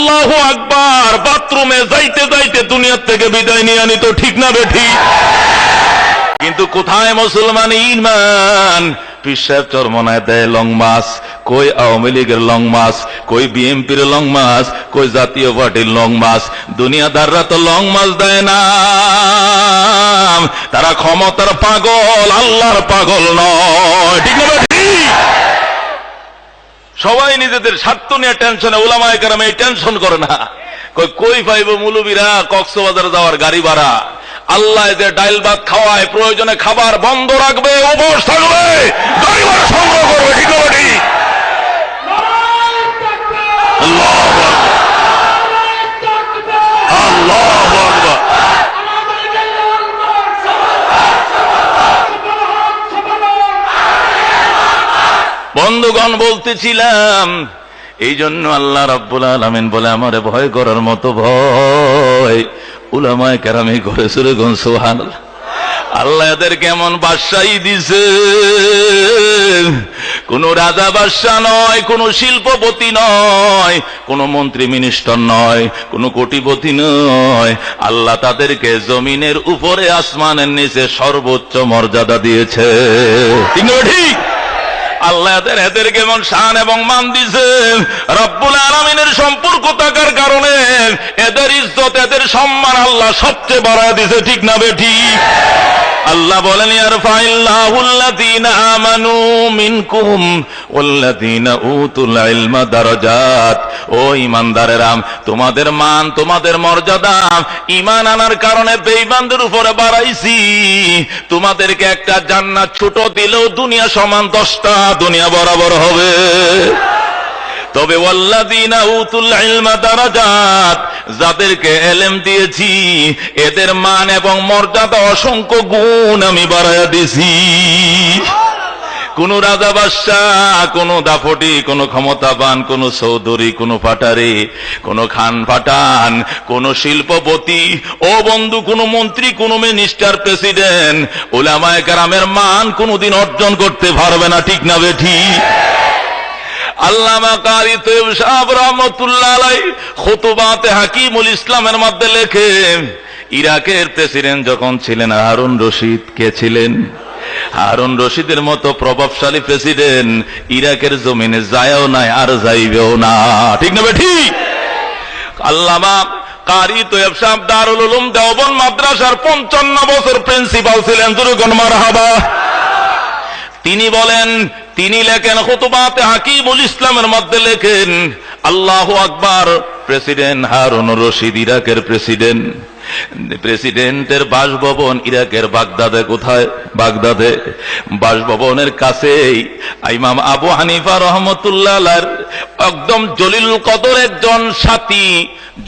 আল্লাহু আকবার, বাথরুমে যাইতে যাইতে দুনিয়ার থেকে বিদায় নিয়ে আনি তো ঠিক না বেঠি? কিন্তু কোথায় মুসলমান ইমান? পিসাব চরমনায় দেয় লং মাস কই আওয়ামী লীগের লং মাস কই বিএনপির লং মাস কই জাতীয় পার্টির লং মাস দুনিয়াদাররা তো লং মাস দেয় না। তারা ক্ষমতার পাগল, আল্লাহর পাগল নয়। ঠিক না সবাই নিজেদের স্বার্থ নিয়ে টেনশনে ওলামায় কেরাম এই টেনশন করে না। কই কই পাইব মুলুবিরা কক্সবাজার যাওয়ার গাড়ি ভাড়া? আল্লাহ যে ডাইল ভাত খাওয়ায় প্রয়োজনে খাবার বন্ধ রাখবে উপোস থাকবে গাড়ি ভাড়া সংগ্রহ করবে ঠিক। আল্লাহু বন্ধুগণ বলতেছিলাম এই জন্য আল্লাহ রাব্বুল আলামিন বলে আমার ভয় করার মতো ভয় উলামায় কেরামি করে সুরে গন সোহান আল্লাহ এদের কেমন বাদশাহী দিছে, কোন রাজা বাদশাহ নয়, কোন শিল্পপতি নয়, কোন মন্ত্রী মিনিস্টার নয়, কোন কোটিপতি নয়। আল্লাহ তাদেরকে জমিনের উপরে, আসমানের নিচে সর্বোচ্চ মর্যাদা দিয়েছে। ঠিক? আল্লাহ এদের এদের কেমন শান এবং মান দিছে। রব্বুল আলমিনের সম্পর্ক থাকার কারণে এদের ইজ্জত, এদের সম্মান আল্লাহ সবচেয়ে বাড়ায় দিছে। ঠিক না বেঠি আল্লাহ বলেন আমানু মিনকুম উতুল ইলমা দারাজাত। ও ঈমানদারেরা, তোমাদের মান, তোমাদের মর্যাদা ঈমান আনার কারণে বেঈমানদের উপরে বাড়াইছি। তোমাদেরকে একটা জান্নাত ছোট দিলেও দুনিয়া সমান দশটা দুনিয়া বরাবর হবে। তবে যাদেরকে এলেম দিয়েছি এদের মান এবং মর্যাদা অসংখ্য গুণ আমি বাড়াইয়া দিছি কোন রাজা বাদশাহ কোন দাফটি কোন ক্ষমতাবান কোন চৌধুরী কোন পাটারি কোন খান পাঠান কোন শিল্পপতি ও বন্ধু কোন মন্ত্রী কোন মিনিস্টার প্রেসিডেন্ট ওলামায় কারামের মান কোনদিন অর্জন করতে পারবে না ঠিক না বেঠি আল্লামা কারি তৈব রহমতুল্লাহ হাকিমুল ইসলামের মধ্যে ইরাকের যখন ছিলেন হারুন রশিদ, কে ছিলেন? হারুন রশিদের মতো প্রভাবশালী প্রেসিডেন্ট ইরাকের জমিনে যায়ও নাই, আর যাইবেও না। ঠিক না ঠিক? আল্লামা মাদ্রাসার পঞ্চান্ন বছর প্রিন্সিপাল ছিলেন তিনি বলেন তিনি লেখেন হতুবাতে হাকিমুল ইসলামের মধ্যে লেখেন আল্লাহ আকবার প্রেসিডেন্ট হারুন রশিদ ইরাকের প্রেসিডেন্ট। প্রেসিডেন্টের বাসভবন ইরাকের বাগদাদে কোথায়? বাগদাদে। বাসভবনের কাছেই ইমাম আবু হানিফা রহমতুল্লাহ একদম জলিল কদর একজন সাথী।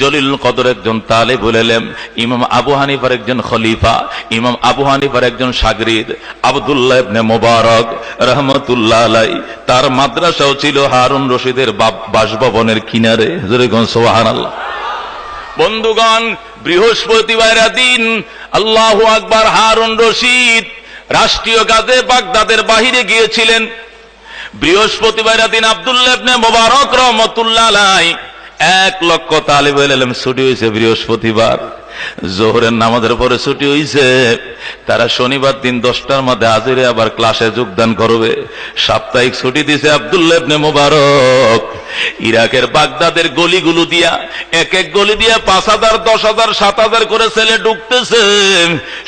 জলিল কদর একজন তালে বলেলেন ইমাম আবু হানিফার একজন খলিফা, ইমাম আবু হানিফার একজন সাগরিদ, আবদুল্লাহ মোবারক রহমতুল্লাহ আলাই তার মাদ্রাসাও ছিল হারুন রশিদের বাসভবনের কিনারে। জোরেগঞ্জ সোহান আল্লাহ বন্ধুগণ বৃহস্পতিবার দিন আল্লাহ আকবার হারুন রশিদ রাষ্ট্রীয় কাজে বাগদাদের বাহিরে গিয়েছিলেন। বৃহস্পতিবার দিন আবদুল্লাবনে মোবারক রহমতুল্লাহ এক লক্ষ তালিব এলেম ছুটি হয়েছে বৃহস্পতিবার। জোহরের নামাজের পরে ছুটি হয়েছে। তারা শনিবার দিন দশটার মধ্যে হাজিরে আবার ক্লাসে যোগদান করবে। সাপ্তাহিক ছুটি দিছে আবদুল্লাহ ইবনে মোবারক। ইরাকের বাগদাদের গলিগুলো দিয়া, এক এক গলি দিয়া পাঁচ হাজার, দশ হাজার, সাত হাজার করে ছেলে ঢুকতেছে।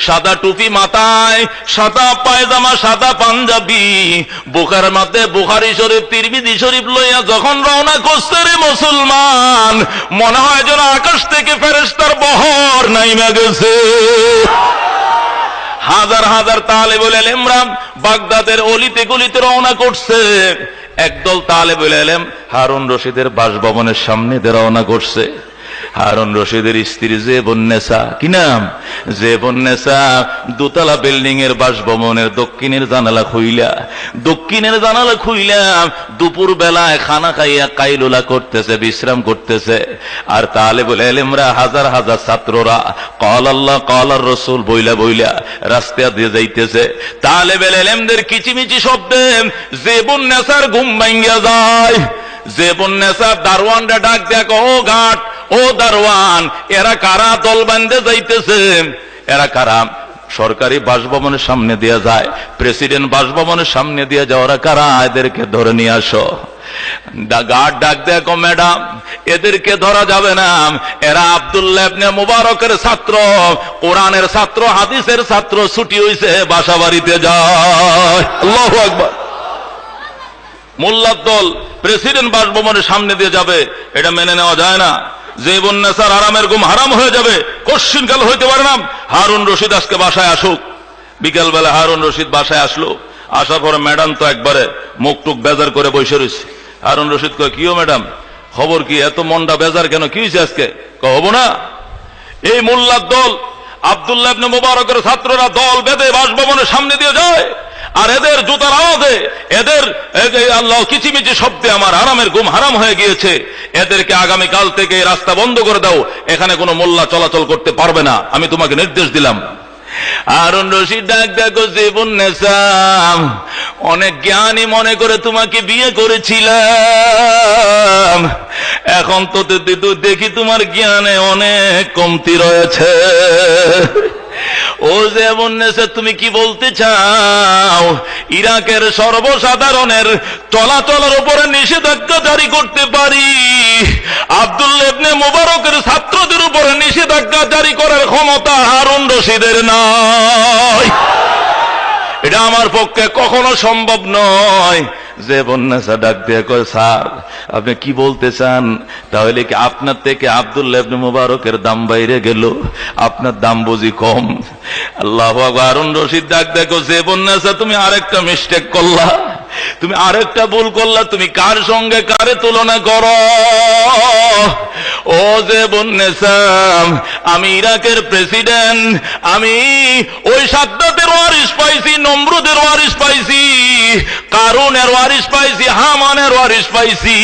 সাদা টুপি মাথায়, সাদা পায়জামা, সাদা পাঞ্জাবি। বোকার মধ্যে বুখারি শরীফ তিরমিদি শরীফ লইয়া যখন রওনা করছে রে মুসলমান, মনে হয় যেন আকাশ থেকে ফেরেস্তার বহর নাইমা গেছে। হাজার হাজার তালে বলে এলেমরাম বাগদাদের অলিতে গলিতে রওনা করছে। একদল তালে বলে এলেম হারুন রশিদের বাসভবনের সামনে রওনা করছে। হারুন রশিদের স্ত্রী যে বন্যেসা কি নাম? যে বন্যেসা দোতলা বিল্ডিং এর বাসভবনের দক্ষিণের জানালা খুইলা। দক্ষিণের জানালা খুইলা দুপুর বেলায় খানা খাইয়া কাইলুলা করতেছে, বিশ্রাম করতেছে। আর তাহলে বলে এলেমরা হাজার হাজার ছাত্ররা, কল আল্লাহ, কল আর রসুল, বইলা বইলা রাস্তা দিয়ে যাইতেছে। তাহলে বেলে এলেমদের কিচিমিচি শব্দে যে বন্যাসার ঘুম ভাঙ্গিয়া যায়। যে বন্যেসা দারোয়ানটা ডাক দেখ ও ঘাট ও দারোয়ান, এরা কারা দল বান্ধে যাইতেছে? এরা কারা সরকারি বাসভবনের সামনে দিয়ে যায়, প্রেসিডেন্ট বাসভবনের সামনে দিয়ে যাওয়ারা কারা এদেরকে ধরে নিয়ে আসো? গার্ড ডাক দেখো ম্যাডাম, এদেরকে ধরা যাবে না। এরা আব্দুল্লাহ মুবারকের ছাত্র, কোরআনের ছাত্র, হাদিসের ছাত্র, ছুটি হইছে বাসা বাড়িতে যায়। মোল্লার দল প্রেসিডেন্ট বাসভবনের সামনে দিয়ে যাবে, এটা মেনে নেওয়া যায় না। যে বন্যাসার আরামের গুম হারাম হয়ে যাবে। কশ্চিন কাল হইতে পারে না। হারুন রশিদ আজকে বাসায় আসুক। বিকেল বেলা হারুন রশিদ বাসায় আসলো। আসার পরে ম্যাডাম তো একবারে মুখ টুক বেজার করে বসে রয়েছে হারুন রশিদ কয়, কিও ম্যাডাম? খবর কি? এত মনটা বেজার কেন? কি হয়েছে আজকে? হব না। এই মোল্লার দল, আব্দুল্লাহ মুবারকের ছাত্ররা দল বেঁধে বাসভবনের সামনে দিয়ে যায়। আর এদের জুতার আওয়াজে, এদের আল্লাহ কিচিমিচি শব্দে আমার আরামের ঘুম হারাম হয়ে গিয়েছে, এদেরকে আগামী কাল থেকে রাস্তা বন্ধ করে দাও, এখানে কোনো মোল্লা চলাচল করতে পারবে না, আমি তোমাকে নির্দেশ দিলাম। আরুন ডাক অনেক জ্ঞানী মনে করে তোমাকে বিয়ে করেছিলাম। এখন তো দেখি তোমার জ্ঞানে অনেক কমতি রয়েছে। ও যেমন তুমি কি বলতে চাও? ইরাকের সর্বসাধারণের চলাচলের উপরে নিষেধাজ্ঞা জারি করতে পারি। আব্দুল ইবনে মোবারকের ছাত্রদের উপরে নিষেধাজ্ঞা জারি করার ক্ষমতা হারুন রশিদের নয় এটা আমার পক্ষে কখনো সম্ভব নয়। যে বন্যাসা ডাক দিয়ে কয়, স্যার, আপনি কি বলতে চান? তাহলে কি আপনার থেকে আবদুল্লাহ মুবারকের দাম বাইরে গেল? আপনার দাম বুঝি কম। আল্লাহ আরুন রশিদ ডাক দেখো যে বন্যাসা তুমি আরেকটা মিস্টেক করলা। তুমি আরেকটা ভুল করলা। তুমি কার সঙ্গে কারে তুলনা করো? ও যে বন্যেসাম আমি ইরাকের প্রেসিডেন্ট, আমি ওই সাদ্দাতের ওয়ারিস পাইছি, নমরুদের ওয়ারিস পাইছি, কারুনের ওয়ারিস পাইছি, হামানের ওয়ারিস পাইছি।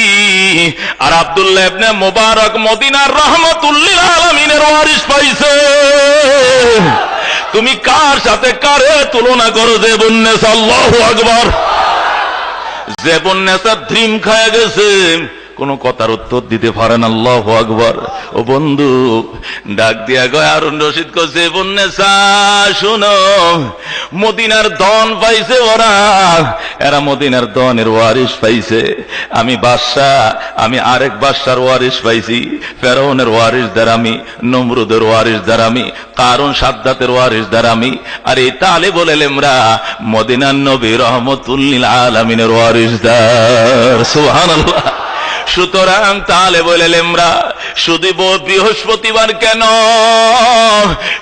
আর আব্দুল্লাহ ইবনে মুবারক মদিনার রহমতুল্লিল আলমিনের ওয়ারিস পাইছে। তুমি কার সাথে কারে তুলনা করো যে বন্যেস আল্লাহু আকবার। যে বন্যাসা ড্রিম খায় গেছে। কোন কথার উত্তর দিতে পারেন আল্লাহ আকবর। ও বন্ধু, ডাক দিয়া গয় আরুন রশিদ কছে বন্যাসা শুনো, মদিনার দন পাইছে ওরা। এরা মদিনার দনের ওয়ারিস পাইছে। আমি বাদশাহ আমি আরেক বাদশার ওয়ারিস পাইছি। ফেরাউনের ওয়ারিস দ্বার আমি নমরুদের ওয়ারিস দ্বার আমি কারণ সাদ্দাতের ওয়ারিস দ্বার আমি আর এই তালে বলে লেমরা, মদিনার নবী রহমতুল্লিল আলমিনের ওয়ারিস দ্বার সুবহানাল্লাহ। সুতরাং তাহলে বলে লেমরা শুধু বৃহস্পতিবার কেন?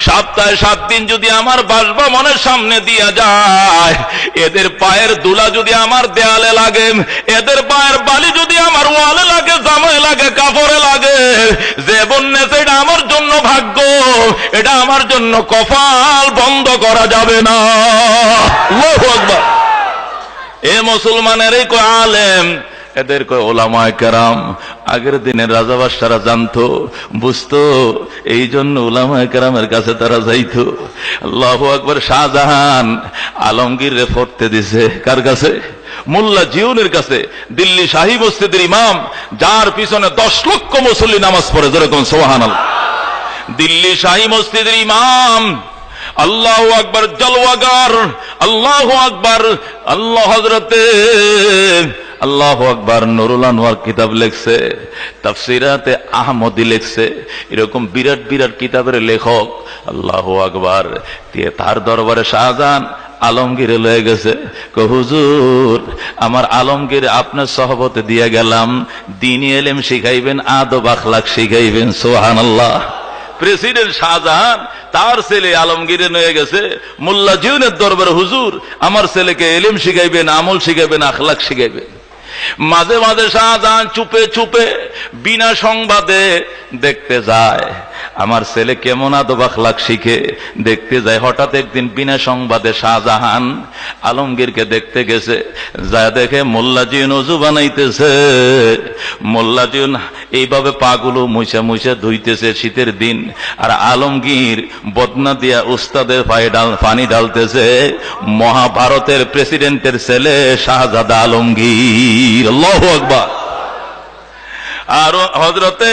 সপ্তাহে সাত দিন যদি আমার বাসভবনের সামনে দিয়া যায়, এদের পায়ের দুলা যদি আমার দেয়ালে লাগে, এদের পায়ের বালি যদি আমার ওয়ালে লাগে, জামায় লাগে, কাপড়ে লাগে, যে বন্যে সেটা আমার জন্য ভাগ্য, এটা আমার জন্য কপাল বন্ধ করা যাবে না। এ মুসলমানের এই আলেম এদের কয় ওলামায় কেরাম আগের দিনের রাজাবাসারা জানতো, বুঝতো, এই জন্য ওলামায় কেরামের কাছে তারা যাইতো। আল্লাহ আকবর শাহজাহান আলমগীর পড়তে দিছে। কার কাছে? মোল্লা জিউনের কাছে। দিল্লি শাহী মসজিদের ইমাম, যার পিছনে দশ লক্ষ মুসল্লি নামাজ পড়ে, যেরকম সোহান দিল্লি শাহী মসজিদের ইমাম, আল্লাহ আকবর জলওয়াগার, আল্লাহ আকবর, আল্লাহ হজরতে আল্লাহ আকবর নুরুল আনোয়ার কিতাব লেখছে, তাফসিরাতে আহমদি লেখছে, এরকম বিরাট বিরাট কিতাবের লেখক আল্লাহ আকবর। তার দরবারে শাহজাহান আলমগীরে লয়ে গেছে হুজুর, আমার আলমগীর আপনার সহবতে দিয়ে গেলাম, দিন এলেম শিখাইবেন, আদব আখলাক শিখাইবেন সোহান আল্লাহ প্রেসিডেন্ট শাহজাহান তার ছেলে আলমগীরে নিয়ে গেছে মোল্লা জিউনের দরবারে হুজুর, আমার ছেলেকে এলিম শিখাইবেন, আমল শিখাইবেন, আখলাক শিখাইবেন। মাঝে মাঝে শাহজাহান চুপে চুপে বিনা সংবাদে দেখতে যায়। আমার ছেলে কেমন আদব শিখে দেখতে যায়। হঠাৎ একদিন বিনা সংবাদে শাহজাহান আলমগীরকে দেখতে গেছে। যা দেখে মোল্লাজিউন অজু বানাইতেছে। মোল্লাজিউন এইভাবে পাগুলো মুছে মুছে ধুইতেছে শীতের দিন। আর আলমগীর বদনা দিয়া উস্তাদের পায়ে ডাল, পানি ঢালতেছে। মহাভারতের প্রেসিডেন্টের ছেলে শাহজাদা আলমগীর। আকবার। আর হজরতে